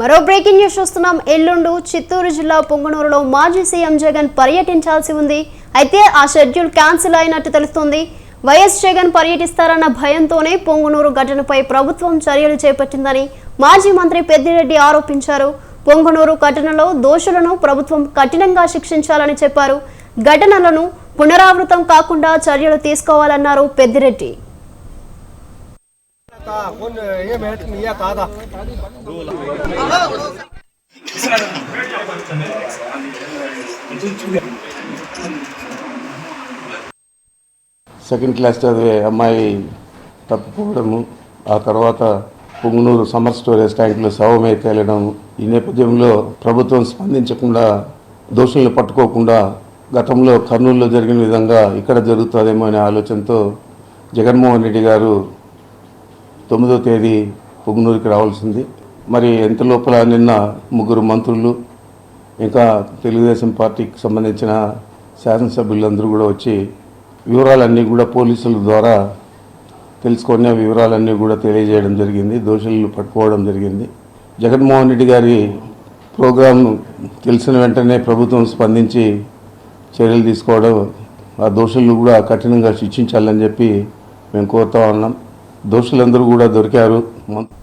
మరో breaking news చూస్తున్నాం. ఎల్లుండు చిత్తూరు జిల్లా పొంగనూరులో మాజీ సీఎం జగన్ పర్యటించాల్సి ఉంది. అయితే ఆ షెడ్యూల్ క్యాన్సిల్ అయినట్టు తెలుస్తోంది. వైఎస్ జగన్ పర్యటిస్తారన్న భయంతోనే పొంగనూరు ఘటనపై ప్రభుత్వం చర్యలు చేపట్టిందని మాజీ మంత్రి పెద్దిరెడ్డి ఆరోపించారు. పొంగనూరు ఘటనలో దోషులను ప్రభుత్వం కఠినంగా శిక్షించాలని చెప్పారు. ఘటనలను పునరావృతం కాకుండా చర్యలు తీసుకోవాలన్నారు పెద్దిరెడ్డి. సెకండ్ క్లాస్ చదివే అమ్మాయి తప్పిపోవడము ఆ తర్వాత పుంగనూరు సమ్మర్ స్టోరేజ్ ట్యాంకులో శవమై తేలడం ఈ నేపథ్యంలో ప్రభుత్వం స్పందించకుండా దోషులను పట్టుకోకుండా గతంలో కర్నూలులో జరిగిన విధంగా ఇక్కడ జరుగుతుందేమో అనే ఆలోచనతో జగన్మోహన్ రెడ్డి గారు తొమ్మిదో తేదీ పుంగనూరుకి రావాల్సింది. మరి ఎంత లోపల నిన్న ముగ్గురు మంత్రులు ఇంకా తెలుగుదేశం పార్టీకి సంబంధించిన శాసనసభ్యులందరూ కూడా వచ్చి వివరాలన్నీ కూడా పోలీసుల ద్వారా తెలుసుకునే వివరాలన్నీ కూడా తెలియజేయడం జరిగింది దోషులను పట్టుకోవడం జరిగింది. జగన్మోహన్ రెడ్డి గారి ప్రోగ్రాం తెలిసిన వెంటనే ప్రభుత్వం స్పందించి చర్యలు తీసుకోవడం ఆ దోషులను కూడా కఠినంగా శిక్షించాలని చెప్పి మేము కోరుతా ఉన్నాం. దోషులందరూ కూడా దొరికారు.